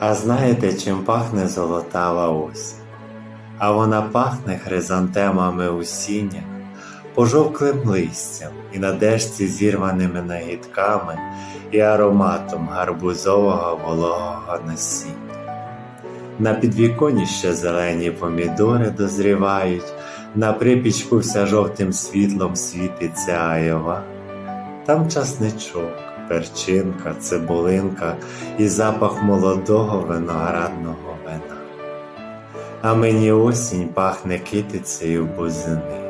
А знаєте, чим пахне золотава осінь? А вона пахне хризантемами усіння, пожовклим листям і на дежці зірваними нагідками і ароматом гарбузового вологого насіння. На підвіконі ще зелені помідори дозрівають, на припічку вся жовтим світлом світиться айова. Там часничок, перчинка, цибулинка і запах молодого виноградного вина. А мені осінь пахне китицею бузини,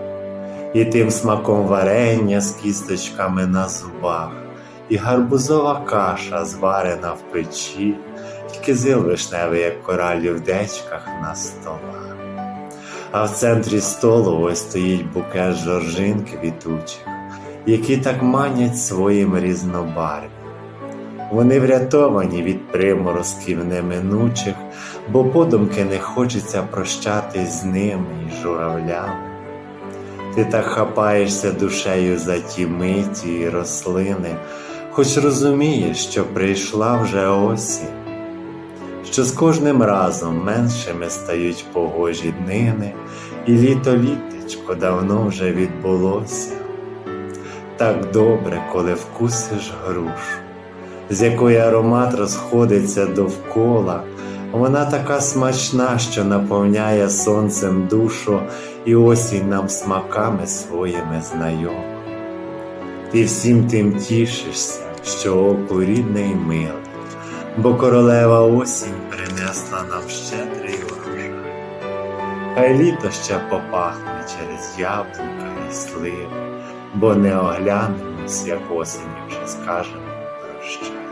і тим смаком варення з кісточками на зубах, і гарбузова каша зварена в печі, і кизил вишневий, як коралі в дечках на столах. А в центрі столу ось стоїть букет жоржин квітучих, які так манять своїм різнобарв'ям. Вони врятовані від приморозків неминучих, бо подумки не хочеться прощатись з ними і журавлями. Ти так хапаєшся душею за ті миті і рослини, хоч розумієш, що прийшла вже осінь, що з кожним разом меншими стають погожі днини, і літо літечко давно вже відбулося. Так добре, коли вкусиш грушу, з якої аромат розходиться довкола. Вона така смачна, що наповняє сонцем душу і осінь нам смаками своїми знайома. Ти всім тим тішишся, що оку рідне й миле, бо королева осінь принесла нам щедрий урожай хай літо ще попахне через яблука і сливи, бо не оглянемось, як осені вже скажемо прощай.